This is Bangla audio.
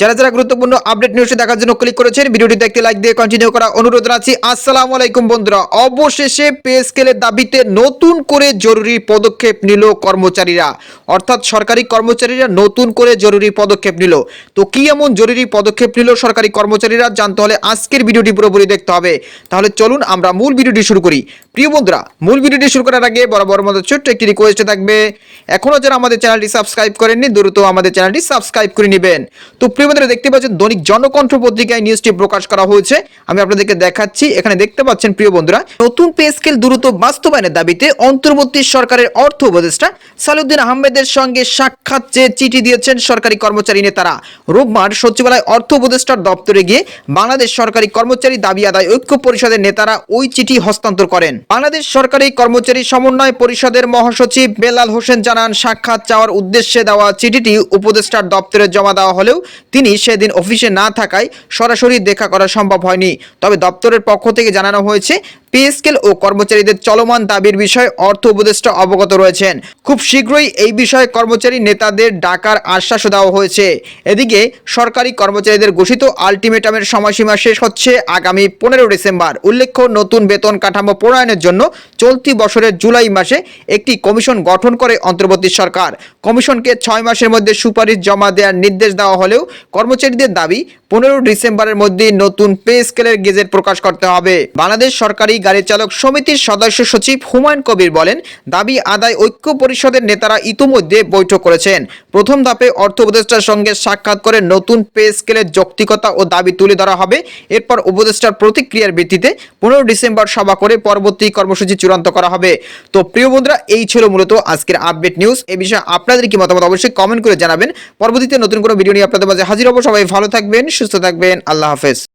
যারা যারা গুরুত্বপূর্ণ আপডেট নিউজটি দেখার জন্য ক্লিক করেছেন ভিডিওটি দেখতে লাইক দিয়ে কন্টিনিউ করা অনুরোধ রাখছি। আসসালামু আলাইকুম বন্ধুরা, অবশেষে পে স্কেলের দাবিতে নতুন করে জরুরি পদক্ষেপ নিল কর্মচারীরা। অর্থাৎ সরকারি কর্মচারীরা নতুন করে জরুরি পদক্ষেপ নিল। তো কি এমন জরুরি পদক্ষেপ নিল সরকারি কর্মচারীরা, জানতে হলে আজকের ভিডিওটি পুরোপুরি দেখতে হবে। তাহলে চলুন আমরা মূল ভিডিওটি শুরু করি। প্রিয় বন্ধুরা, মূল ভিডিওটি শুরু করার আগে বরাবর মতো ছোট্ট একটি রিকোয়েস্ট থাকবে। এখনও যারা আমাদের চ্যানেলটি সাবস্ক্রাইব করেননি, দ্রুত আমাদের চ্যানেলটি সাবস্ক্রাইব করে নেবেন। তো প্রিয় বন্ধুরা, দেখতে পাচ্ছেন দৈনিক জনকণ্ঠ পত্রিকায় নিউজটি প্রকাশ করা হয়েছে। আমি আপনাদেরকে দেখাচ্ছি, এখানে দেখতে পাচ্ছেন প্রিয় বন্ধুরা, নতুন পে স্কেল দ্রুত বাস্তবায়নের দাবিতে অন্তর্বর্তী সরকারের অর্থ উপদেষ্টা সালুদ্দিন আহমেদের সঙ্গে সাক্ষাৎ চেয়ে চিঠি দিয়েছেন সরকারি কর্মচারী নেতারা, রোববার সচিবালয় অর্থ উপদেষ্টার দপ্তরে গিয়ে বাংলাদেশ সরকারি কর্মচারী দাবি আদায় ঐক্য পরিষদের নেতারা ওই চিঠি হস্তান্তর করেন। বাংলাদেশ সরকারি কর্মচারী সমন্বয় পরিষদের মহাসচিব বেলাল হোসেন জানান, সাক্ষাৎ চাওয়ার উদ্দেশ্যে দেওয়া চিঠিটি উপদেষ্টার দপ্তরে জমা দেওয়া হলেও তিনি সেদিন অফিসে না থাকায় সরাসরি দেখা করা সম্ভব হয়নি। তবে দপ্তরের পক্ষ থেকে জানানো হয়েছে পে স্কেল ও কর্মচারীদের চলমান দাবির বিষয়ে অর্থ উপদেষ্টা অবগত রয়েছেন। খুব শীঘ্রই এই বিষয়ে কর্মচারী নেতাদের ডাকার আশ্বাসও দেওয়া হয়েছে। এদিকে সরকারি কর্মচারীদের ঘোষিত আলটিমেটামের সময়সীমা শেষ হচ্ছে আগামী পনেরো ডিসেম্বর। উল্লেখ্য, নতুন বেতন কাঠামো প্রণয়নের জন্য চলতি বছরের জুলাই মাসে একটি কমিশন গঠন করে অন্তর্বর্তী সরকার। কমিশনকে ছয় মাসের মধ্যে সুপারিশ জমা দেওয়ার নির্দেশ দেওয়া হলেও কর্মচারীদের দাবি, পনেরো ডিসেম্বরের মধ্যে নতুন পে স্কেলের গেজেট প্রকাশ করতে হবে। বাংলাদেশ সরকারি গাড়ি চালক সমিতির সদস্য সচিব হুমায়ুন কবির বলেন, দাবি আদায় ঐক্য পরিষদের নেতারা ইতিমধ্যে বৈঠক করেছেন। প্রথম ধাপে অর্থ উপদেষ্টার সঙ্গে সাক্ষাৎ করে নতুন পে স্কেলের যৌক্তিকতা ও দাবি তুলে ধরা হবে। এরপর উপদেষ্টার প্রতিক্রিয়ার ভিত্তিতে পনেরো ডিসেম্বর সভা করে পরবর্তী কর্মসূচি চূড়ান্ত করা হবে। তো প্রিয় বন্ধুরা, এই ছিল মূলত আজকের আপডেট নিউজ। এ বিষয়ে আপনাদের কি মতামত অবশ্যই কমেন্ট করে জানাবেন। পরবর্তীতে নতুন কোনো ভিডিও নিয়ে আপনাদের মাঝে হাজির হব। সবাই ভালো থাকবেন, সুস্থ থাকবেন। আল্লাহ হাফেজ।